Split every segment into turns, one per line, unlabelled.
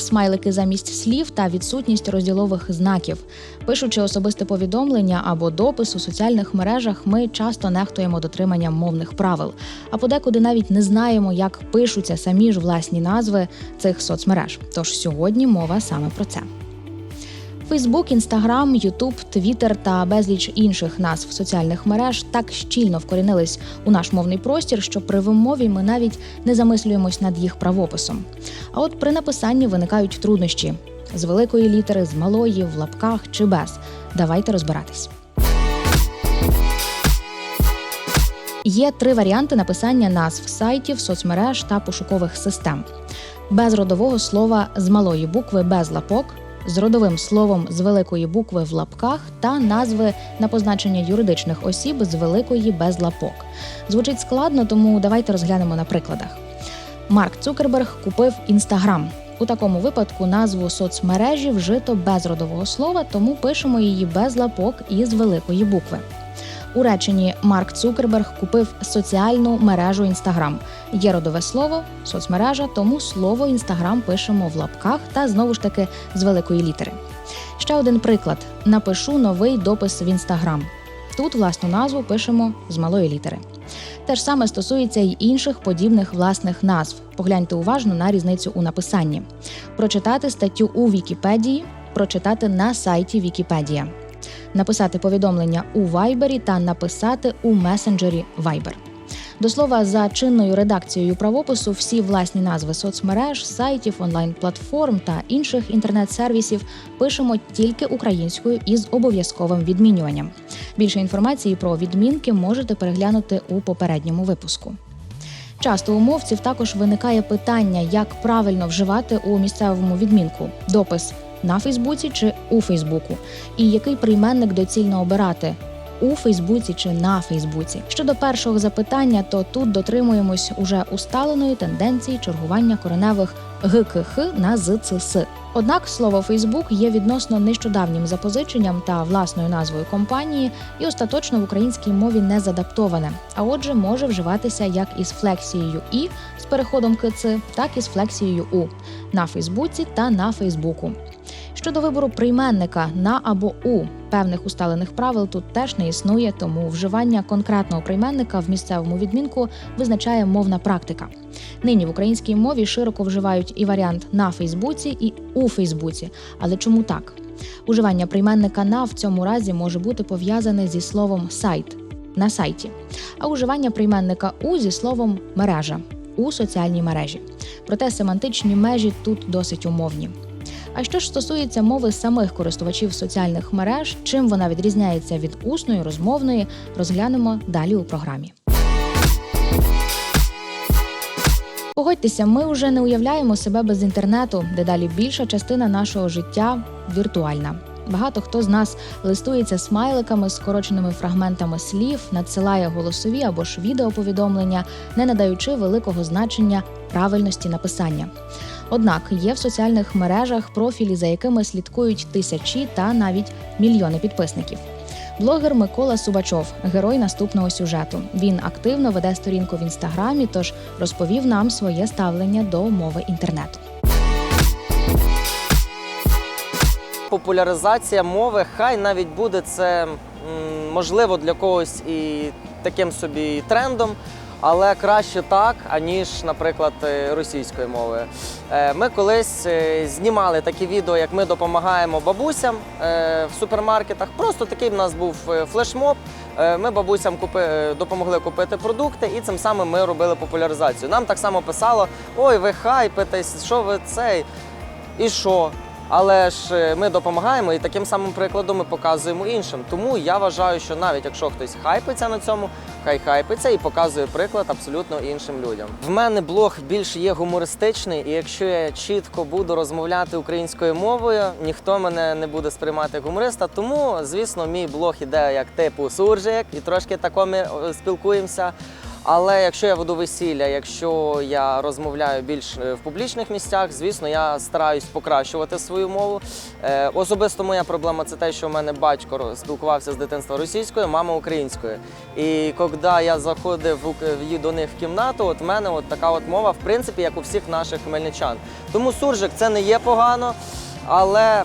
смайлики замість слів та відсутність розділових знаків. Пишучи особисте повідомлення або допис у соціальних мережах, ми часто нехтуємо дотриманням мовних правил, а подекуди навіть не знаємо, як пишуться самі ж власні назви цих соцмереж. Тож сьогодні мова саме про це. Фейсбук, Інстаграм, Ютуб, Твіттер та безліч інших назв соціальних мереж так щільно вкорінились у наш мовний простір, що при вимові ми навіть не замислюємось над їх правописом. А от при написанні виникають труднощі з великої літери, з малої, в лапках чи без. Давайте розбиратись. Є три варіанти написання назв сайтів, соцмереж та пошукових систем. Без родового слова з малої букви без лапок, з родовим словом з великої букви в лапках та назви на позначення юридичних осіб з великої без лапок. Звучить складно, тому давайте розглянемо на прикладах. Марк Цукерберг купив Інстаграм. У такому випадку назву соцмережі вжито без родового слова, тому пишемо її без лапок і з великої букви. У реченні Марк Цукерберг купив соціальну мережу Інстаграм. Є родове слово, соцмережа, тому слово Інстаграм пишемо в лапках та знову ж таки з великої літери. Ще один приклад: напишу новий допис в Інстаграм. Тут власну назву пишемо з малої літери. Те ж саме стосується й інших подібних власних назв. Погляньте уважно на різницю у написанні. Прочитати статтю у Вікіпедії, прочитати на сайті Вікіпедія написати повідомлення у Вайбері та написати у месенджері Viber. До слова, за чинною редакцією правопису, всі власні назви соцмереж, сайтів, онлайн-платформ та інших інтернет-сервісів пишемо тільки українською із обов'язковим відмінюванням. Більше інформації про відмінки можете переглянути у попередньому випуску. Часто у мовців також виникає питання, як правильно вживати у місцевому відмінку допис на Фейсбуці чи у Фейсбуку, і який прийменник доцільно обирати. У Фейсбуці чи на Фейсбуці щодо першого запитання, то тут дотримуємось уже усталеної тенденції чергування кореневих ГКХ на ЗЦС. Однак слово Фейсбук є відносно нещодавнім запозиченням та власною назвою компанії, і остаточно в українській мові не задаптоване. А отже, може вживатися як із флексією і з переходом КЦ, так і з флексією у на Фейсбуці та на Фейсбуку. Щодо вибору прийменника на або у певних усталених правил тут теж не існує, тому вживання конкретного прийменника в місцевому відмінку визначає мовна практика. Нині в українській мові широко вживають і варіант на Фейсбуці, і у Фейсбуці. Але чому так? Уживання прийменника на в цьому разі може бути пов'язане зі словом сайт на сайті, а уживання прийменника у зі словом мережа у соціальній мережі. Проте семантичні межі тут досить умовні. А що ж стосується мови самих користувачів соціальних мереж, чим вона відрізняється від усної, розмовної, розглянемо далі у програмі. Погодьтеся, ми вже не уявляємо себе без інтернету, дедалі більша частина нашого життя віртуальна. Багато хто з нас листується смайликами, скороченими фрагментами слів, надсилає голосові або ж відеоповідомлення, не надаючи великого значення правильності написання. Однак є в соціальних мережах профілі, за якими слідкують тисячі та навіть мільйони підписників. Блогер Микола Субачов, герой наступного сюжету. Він активно веде сторінку в інстаграмі, тож розповів нам своє ставлення до мови інтернету.
Популяризація мови, хай навіть буде це можливо для когось і таким собі трендом, але краще так, аніж, наприклад, е, російської мови. Е, Ми колись е, знімали такі відео, як ми допомагаємо бабусям в супермаркетах. Просто такий в нас був флешмоб. Ми бабусям купи, допомогли купити продукти, і цим самим ми робили популяризацію. Нам так само писало: ой, ви хайпитесь, що ви цей, і що? Але ж е, ми допомагаємо і таким самим прикладом ми показуємо іншим. Тому я вважаю, що навіть якщо хтось хайпиться на цьому, хай хайпиться і показує приклад абсолютно іншим людям. В мене блог більш є гумористичний, і якщо я чітко буду розмовляти українською мовою, ніхто мене не буде сприймати гумориста. Тому, звісно, мій блог іде як типу суржик, і трошки тако ми е, спілкуємося. Але якщо я веду весілля, якщо я розмовляю більш е, в публічних місцях, звісно, я стараюсь покращувати свою мову. Е, особисто моя проблема це те, що в мене батько спілкувався з дитинства російською, мама українською. І коли я заходив до них в кімнату, от в мене от така от мова, в принципі, як у всіх наших хмельничан. Тому суржик це не є погано, але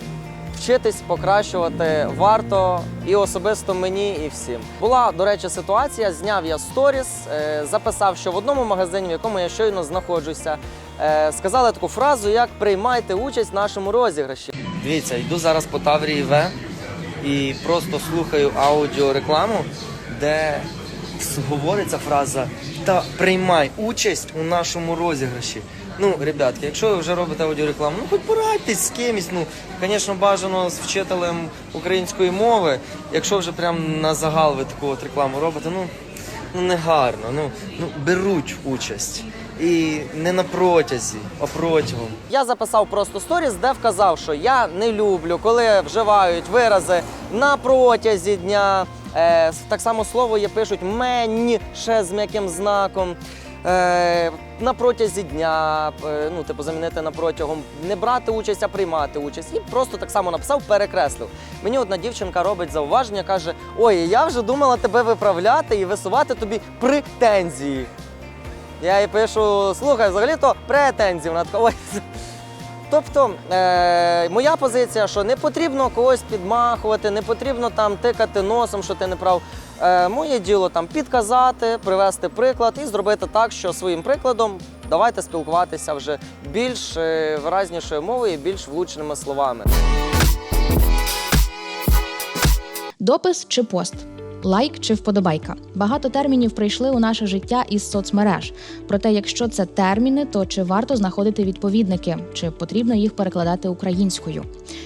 вчитись покращувати варто і особисто мені, і всім. Була, до речі, ситуація. Зняв я сторіс, е, записав, що в одному магазині, в якому я щойно знаходжуся, е, сказали таку фразу, як приймайте участь в нашому розіграші. Дивіться, йду зараз по Таврії В і просто слухаю аудіорекламу, де говориться фраза приймай участь у нашому розіграші. Ну, ребятки, якщо ви вже робите аудіорекламу, ну хоч порадьтесь з кимось. Ну, звісно, бажано з вчителем української мови. Якщо вже прям на загал ви таку от рекламу робите, ну, ну не гарно. Ну, ну беруть участь. І не на протязі, а протягом. Я записав просто сторіс, де вказав, що я не люблю, коли вживають вирази на протязі дня. Е, так само слово є пишуть мені ще з м'яким знаком. Е, на протязі дня, е, ну, типу, замінити на протягом, не брати участь, а приймати участь. І просто так само написав, перекреслив. Мені одна дівчинка робить зауваження, каже: Ой, я вже думала тебе виправляти і висувати тобі претензії. Я їй пишу: слухай, взагалі-то претензії. Вона така. Тобто, е, моя позиція, що не потрібно когось підмахувати, не потрібно там тикати носом, що ти не прав. Е, моє діло там підказати, привести приклад і зробити так, що своїм прикладом давайте спілкуватися вже більш е, виразнішою мовою більш влучними словами.
Допис чи пост. Лайк чи вподобайка. Багато термінів прийшли у наше життя із соцмереж. Проте, якщо це терміни, то чи варто знаходити відповідники, чи потрібно їх перекладати українською?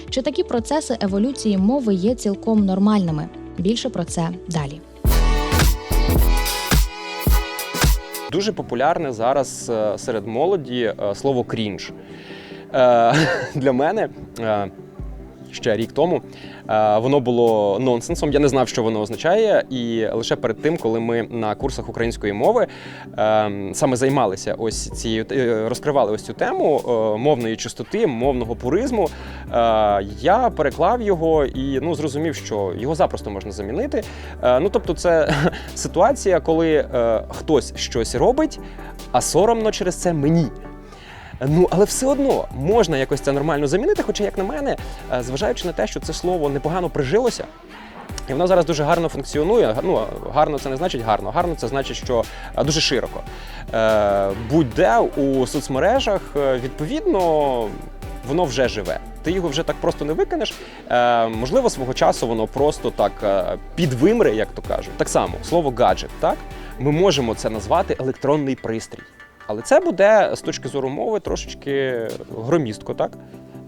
Чи такі процеси еволюції мови є цілком нормальними? Більше про це далі.
Дуже популярне зараз е, серед молоді е, слово крінж. Е, Для мене ще рік тому е, воно було нонсенсом. Я не знав, що воно означає. І лише перед тим, коли ми на курсах української мови е, саме займалися ось цією е, розкривали ось цю тему мовної чистоти, мовного пуризму, я переклав його і ну зрозумів, що його запросто можна замінити. Ну тобто, це ситуація, коли хтось щось робить, а соромно через це мені. Ну, але все одно можна якось це нормально замінити. Хоча, як на мене, е, зважаючи на те, що це слово непогано прижилося. І воно зараз дуже гарно функціонує. Ну, гарно це не значить гарно. Гарно це значить, що е, дуже широко. Е, Будь-де у соцмережах, е, відповідно, воно вже живе. Ти його вже так просто не викинеш. Е, можливо, свого часу воно просто так підвимре, як то кажуть. Так само, слово гаджет, так? Ми можемо це назвати електронний пристрій. Але це буде з точки зору мови трошечки громістко, так?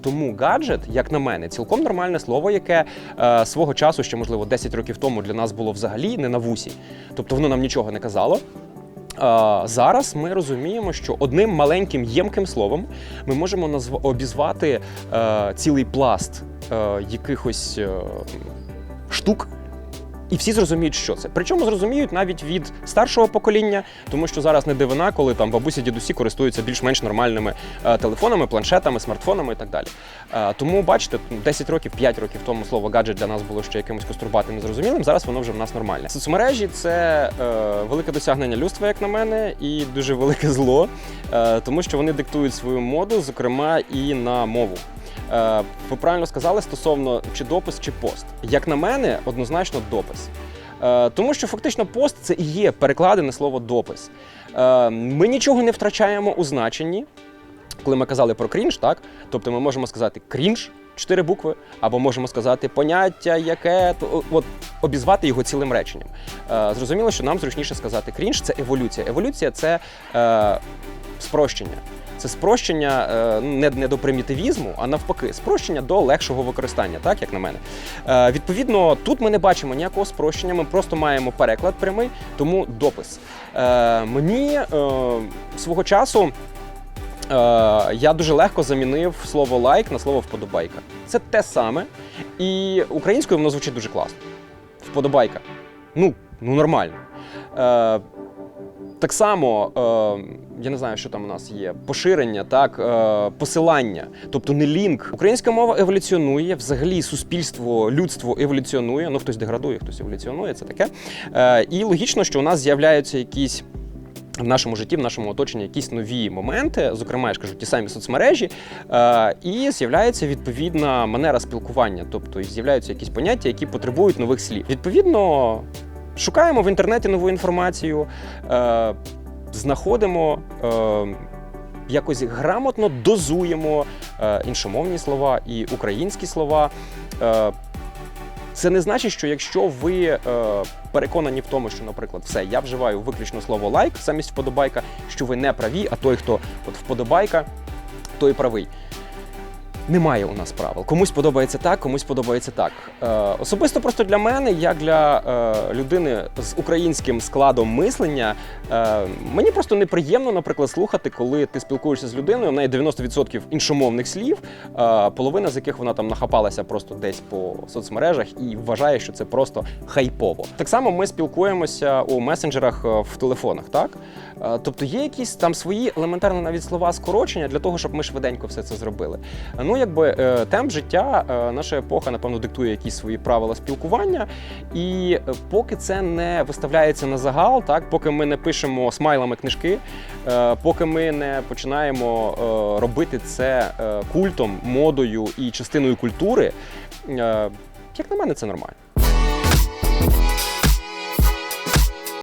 Тому гаджет, як на мене, цілком нормальне слово, яке е, свого часу, ще можливо 10 років тому для нас було взагалі не на вусі. Тобто воно нам нічого не казало. Е, зараз ми розуміємо, що одним маленьким ємким словом ми можемо назв... обізвати е, цілий пласт е, якихось е, штук. І всі зрозуміють, що це. Причому зрозуміють навіть від старшого покоління, тому що зараз не дивина, коли там бабусі, дідусі користуються більш-менш нормальними е, телефонами, планшетами, смартфонами і так далі. Е, тому бачите, 10 років, 5 років тому слово гаджет для нас було ще якимось кострубатим, незрозумілим. Зараз воно вже в нас нормальне. Соцмережі це е, велике досягнення людства, як на мене, і дуже велике зло, е, тому що вони диктують свою моду, зокрема і на мову. Е, Ви правильно сказали стосовно чи допис, чи пост. Як на мене, однозначно допис. Е, Тому що фактично пост це і є перекладене слово допис. Е, Ми нічого не втрачаємо у значенні, коли ми казали про крінж, так? Тобто ми можемо сказати крінж, чотири букви, або можемо сказати поняття, яке то от обізвати його цілим реченням. Е, Зрозуміло, що нам зручніше сказати крінж це еволюція. Еволюція це е, спрощення. Це спрощення е, не, не до примітивізму, а навпаки, спрощення до легшого використання, так як на мене. Е, відповідно, тут ми не бачимо ніякого спрощення, ми просто маємо переклад прямий, тому допис. Е, мені свого часу. Е, я дуже легко замінив слово лайк на слово вподобайка. Це те саме, і українською воно звучить дуже класно. Вподобайка. Ну, ну нормально. Е, Так само, е, я не знаю, що там у нас є, поширення, так, е, посилання, тобто не лінк. Українська мова еволюціонує, взагалі суспільство, людство еволюціонує. Ну, хтось деградує, хтось еволюціонує, це таке. Е, і логічно, що у нас з'являються якісь. В нашому житті, в нашому оточенні якісь нові моменти, зокрема, я ж кажу, ті самі соцмережі, е, і з'являється відповідна манера спілкування, тобто з'являються якісь поняття, які потребують нових слів. Відповідно, шукаємо в інтернеті нову інформацію, е, знаходимо, е, якось грамотно дозуємо е, іншомовні слова і українські слова. Е, це не значить, що якщо ви е, переконані в тому, що, наприклад, все, я вживаю виключно слово лайк замість вподобайка, що ви не праві, а той, хто от вподобайка, той правий. Немає у нас правил. Комусь подобається так, комусь подобається так. Е, особисто просто для мене, як для е, людини з українським складом мислення, е, мені просто неприємно, наприклад, слухати, коли ти спілкуєшся з людиною, в неї 90% іншомовних слів, е, половина з яких вона там нахапалася просто десь по соцмережах і вважає, що це просто хайпово. Так само ми спілкуємося у месенджерах е, в телефонах, так? Е, Тобто є якісь там свої елементарні навіть слова скорочення для того, щоб ми швиденько все це зробили. Ну, якби е, темп життя, е, наша епоха, напевно, диктує якісь свої правила спілкування. І е, поки це не виставляється на загал, так, поки ми не пишемо смайлами книжки, поки ми не починаємо робити це культом, модою і частиною культури, як на мене, це нормально.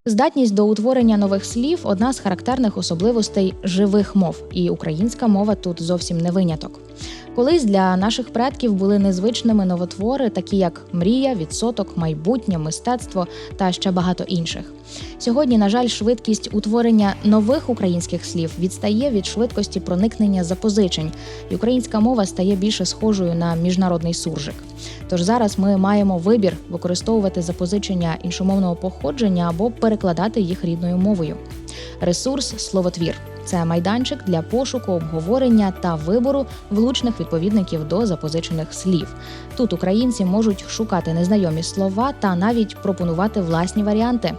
Здатність до утворення нових слів одна з характерних особливостей живих мов, і українська мова тут зовсім не виняток. Колись для наших предків були незвичними новотвори, такі як мрія, відсоток, майбутнє, мистецтво та ще багато інших. Сьогодні, на жаль, швидкість утворення нових українських слів відстає від швидкості проникнення запозичень, і українська мова стає більше схожою на міжнародний суржик. Тож зараз ми маємо вибір використовувати запозичення іншомовного походження або перекладати їх рідною мовою. Ресурс словотвір це майданчик для пошуку, обговорення та вибору влучних відповідників до запозичених слів. Тут українці можуть шукати незнайомі слова та навіть пропонувати власні варіанти.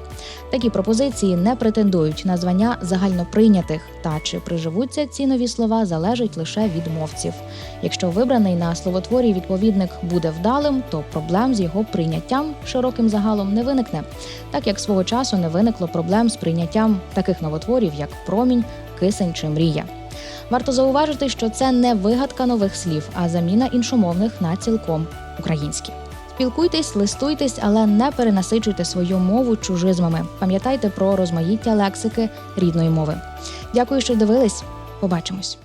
Такі пропозиції не претендують на звання загальноприйнятих, та чи приживуться ці нові слова залежить лише від мовців. Якщо вибраний на словотворі відповідник буде вдалим, то проблем з його прийняттям широким загалом не виникне, так як свого часу не виникло проблем з прийняттям таких новотворів, як промінь, кисень чи мрія. Варто зауважити, що це не вигадка нових слів, а заміна іншомовних на цілком українські. Спілкуйтесь, листуйтесь, але не перенасичуйте свою мову чужизмами. Пам'ятайте про розмаїття лексики рідної мови. Дякую, що дивились. Побачимось.